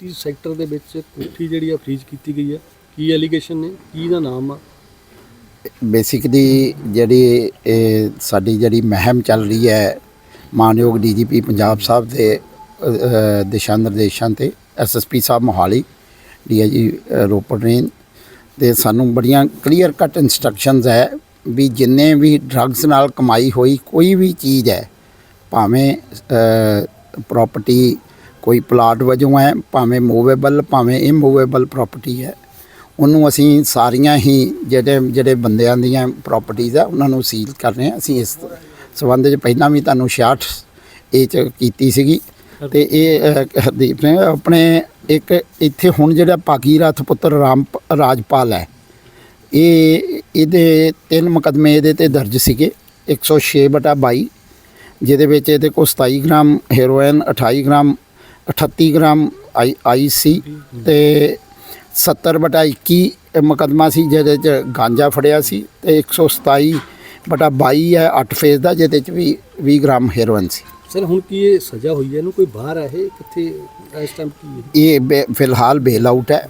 33 sector ਦੇ ਵਿੱਚ ਕੋਠੀ ਜਿਹੜੀ ਆ ਫ੍ਰੀਜ਼ ਕੀਤੀ ਗਈ ਹੈ ਕੀ ਐਲੀਗੇਸ਼ਨ ਨੇ? ਕੀ ਦਾ ਨਾਮ ਆ? ਬੇਸਿਕਲੀ ਜਿਹੜੀ ਇਹ ਸਾਡੀ ਜਿਹੜੀ ਮਹਿਮ ਚੱਲ ਰਹੀ ਹੈ ਮਾਨਯੋਗ ਡੀਜੀਪੀ ਪੰਜਾਬ ਸਾਹਿਬ ਦੇ ਅ, ਦਿਸ਼ਾ ਨਿਰਦੇਸ਼ਾਂ ਤੇ ਐਸਐਸਪੀ ਸਾਹਿਬ ਮੋਹਾਲੀ ਡੀਆਈਜੀ ਰੋਪੜ ਰੇਂਜ ਦੇ ਸਾਨੂੰ ਬੜੀਆਂ ਕਲੀਅਰ ਕੱਟ ਇਨਸਟਰਕਸ਼ਨਸ ਹੈ ਵੀ ਜਿੰਨੇ ਵੀ ਡਰੱਗਸ ਨਾਲ ਕਮਾਈ ਹੋਈ ਕੋਈ ਵੀ ਚੀਜ਼ ਹੈ ਭਾਵੇਂ ਪ੍ਰਾਪਰਟੀ ਕੋਈ ਪਲਾਟ ਵਜੋਂ ਹੈ, ਭਾਵੇਂ ਮੂਵੇਬਲ, ਭਾਵੇਂ ਇਮੂਵੇਬਲ ਪ੍ਰਾਪਰਟੀ ਹੈ। ਉਹਨੂੰ ਅਸੀਂ ਸਾਰੀਆਂ ਹੀ ਜਿਹੜੇ ਜਿਹੜੇ ਬੰਦਿਆਂ ਦੀਆਂ ਪ੍ਰਾਪਰਟੀਆਂ ਆ, ਉਹਨਾਂ ਨੂੰ ਸੀਲ ਕਰ ਰਹੇ ਹਾਂ। ਅਸੀਂ ਇਸ ਸਬੰਧ ਵਿੱਚ ਪਹਿਲਾਂ ਵੀ ਤੁਹਾਨੂੰ 66 ਇਹ ਚ ਕੀਤੀ ਸੀਗੀ। ਤੇ ਇਹ ਹਰਦੀਪ ਨੇ ਆਪਣੇ ਇੱਕ ਇੱਥੇ ਹੁਣ ਜਿਹੜਾ ਭਾਗੀਰਥ ਪੁੱਤਰ ਰਾਮ, ਰਾਜਪਾਲ ਹੈ, ਇਹ, ਇਹਦੇ ਤਿੰਨ ਮੁਕੱਦਮੇ ਇਹਦੇ ਤੇ ਦਰਜ ਸੀਗੇ। 106 ਬਟਾ 22 ਜਿਹਦੇ ਵਿੱਚ ਇਹਦੇ ਕੋਲ 27 ਗ੍ਰਾਮ ਹੈਰੋਇਨ 28 ਗ੍ਰਾਮ 38 ਗ੍ਰਾਮ ਆਈ ਆਈ ਸੀ ਤੇ 70 ਬਟਾ 21 ਇਹ ਮੁਕੱਦਮਾ ਸੀ ਜਿਹਦੇ ਚ ਗਾਂਜਾ ਫੜਿਆ ਸੀ ਤੇ 127 ਬਟਾ 22 ਹੈ 8 ਫੇਜ਼ ਦਾ ਜਿਹਦੇ ਚ ਵੀ 20 ਗ੍ਰਾਮ ਹੈਰੋਇਨ ਸੀ। ਸਰ ਹੁਣ ਕੀ ਇਹ ਸਜ਼ਾ ਹੋਈ ਹੈ? ਇਹਨੂੰ ਕੋਈ ਬਾਹਰ ਹੈ ਇਹ? ਕਿੱਥੇ ਇਸ ਟਾਈਮ ਕੀ ਇਹ ਫਿਲਹਾਲ ਬੇਲ ਆਊਟ ਹੈ।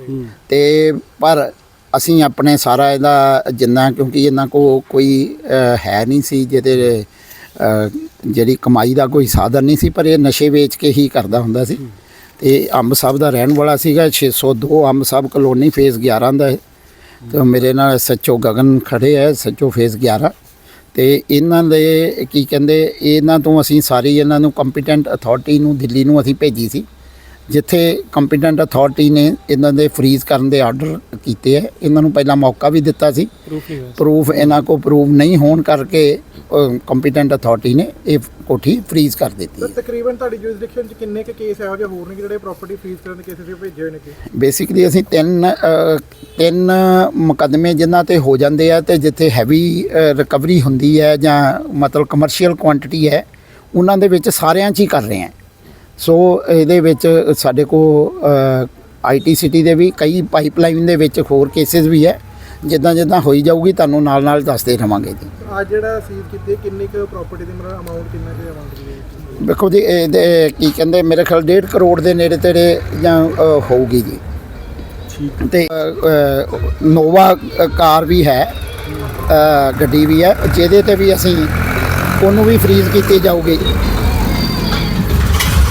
ਤੇ ਪਰ ਅਸੀਂ ਆਪਣੇ ਸਾਰਾ ਇਹਦਾ ਜਿੰਨਾ ਕਿਉਂਕਿ ਇਹਨਾਂ ਕੋ ਕੋਈ ਹੈ ਨਹੀਂ ਸੀ ਜਿਹਦੇ ਜਿਹੜੀ ਕਮਾਈ ਦਾ ਕੋਈ ਸਾਧਨ ਨਹੀਂ ਸੀ ਪਰ ਇਹ ਨਸ਼ੇ ਵੇਚ ਕੇ ਹੀ ਕਰਦਾ ਹੁੰਦਾ ਸੀ। ਤੇ ਅੰਬ ਸਾਹਿਬ ਦਾ ਰਹਿਣ ਵਾਲਾ ਸੀਗਾ 602 ਅੰਬ ਸਾਹਿਬ ਕਲੋਨੀ ਫੇਜ਼ 11 ਦਾ ਹੈ ਤੇ ਮੇਰੇ ਨਾਲ ਸੱਚੋ ਗਗਨ ਖੜੇ ਹੈ ਸੱਚੋ ਫੇਜ਼ 11 ਤੇ ਇਹਨਾਂ ਦੇ ਕੀ ਕਹਿੰਦੇ ਇਹਨਾਂ ਤੋਂ ਅਸੀਂ ਸਾਰੀ ਇਹਨਾਂ ਨੂੰ ਕੰਪੀਟੈਂਟ ਅਥਾਰਟੀ ਨੂੰ ਦਿੱਲੀ ਨੂੰ ਅਸੀਂ ਭੇਜੀ ਸੀ। ਜਿੱਥੇ ਕੰਪੀਟੈਂਟ ਅਥਾਰਟੀ ਨੇ ਇਹਨਾਂ ਦੇ ਫ੍ਰੀਜ਼ ਕਰਨ ਦੇ ਆਰਡਰ ਕੀਤੇ ਹੈ ਇਹਨਾਂ ਨੂੰ ਪਹਿਲਾਂ ਮੌਕਾ ਵੀ ਦਿੱਤਾ ਸੀ। ਪ੍ਰੂਫ ਇਹਨਾਂ ਕੋ ਪ੍ਰੂਫ ਨਹੀਂ ਹੋਣ ਕਰਕੇ ਕੰਪੀਟੈਂਟ ਅਥਾਰਟੀ ਨੇ ਇਹ ਕੋਠੀ ਫ੍ਰੀਜ਼ ਕਰ ਦਿੱਤੀ ਹੈ ਤਕਰੀਬਨ ਤੁਹਾਡੀ ਜੁਰਿਸਡਿਕਸ਼ਨ ਚ ਕਿੰਨੇ ਕੁ ਕੇਸ ਇਹੋ ਜਿਹੇ ਹੋਰ ਨੇ ਜਿਹੜੇ ਪ੍ਰਾਪਰਟੀ ਫ੍ਰੀਜ਼ ਕਰਨ ਦੇ ਕੇਸਿਸ ਵੀ ਭੇਜੇ ਹੋਏ ਨੇ ਕਿ? ਬੇਸਿਕਲੀ ਅਸੀਂ ਤਿੰਨ ਤਿੰਨ ਮੁਕੱਦਮੇ ਜਿਨ੍ਹਾਂ ਤੇ ਹੋ ਜਾਂਦੇ ਆ ਤੇ ਜਿੱਥੇ ਹੈਵੀ ਰਿਕਵਰੀ ਹੁੰਦੀ ਹੈ ਜਾਂ ਮਤਲਬ ਕਮਰਸ਼ੀਅਲ ਕੁਆਂਟੀਟੀ ਹੈ ਉਹਨਾਂ ਦੇ ਵਿੱਚ ਸਾਰਿਆਂ 'ਚ ਹੀ ਕਰ ਰਹੇ ਹਾਂ। ਸੋ ਇਹਦੇ ਵਿੱਚ ਸਾਡੇ ਕੋ ਆਈਟੀ ਸਿਟੀ ਦੇ ਵੀ ਕਈ ਪਾਈਪਲਾਈਨ ਦੇ ਵਿੱਚ ਹੋਰ ਕੇਸਿਸ ਵੀ ਹੈ। ਜਿੱਦਾਂ ਜਿੱਦਾਂ ਹੋਈ ਜਾਊਗੀ ਤੁਹਾਨੂੰ ਨਾਲ ਨਾਲ ਦੱਸਦੇ ਰਵਾਂਗੇ ਜੀ। ਅੱਜ ਜਿਹੜਾ ਸੀਜ਼ ਕੀਤੀ ਕਿੰਨੀ ਕੁ ਪ੍ਰਾਪਰਟੀ ਦੀ ਅਮਾਉਂਟ ਕਿੰਨਾ ਕੁ ਅਮਾਉਂਟ ਦੇਖੋ ਜੀ ਇਹਦੇ ਕੀ ਕਹਿੰਦੇ ਮੇਰੇ ਖਿਆਲ 1.5 ਕਰੋੜ ਦੇ ਨੇੜੇ ਤੇੜੇ ਜਾਂ ਹੋਊਗੀ ਜੀ। ਤੇ ਨੋਵਾ ਕਾਰ ਵੀ ਹੈ ਗੱਡੀ ਵੀ ਹੈ ਜਿਹਦੇ ਤੇ ਵੀ ਅਸੀਂ ਉਹਨੂੰ ਵੀ ਫ੍ਰੀਜ਼ ਕੀਤੀ ਜਾਊਗੀ।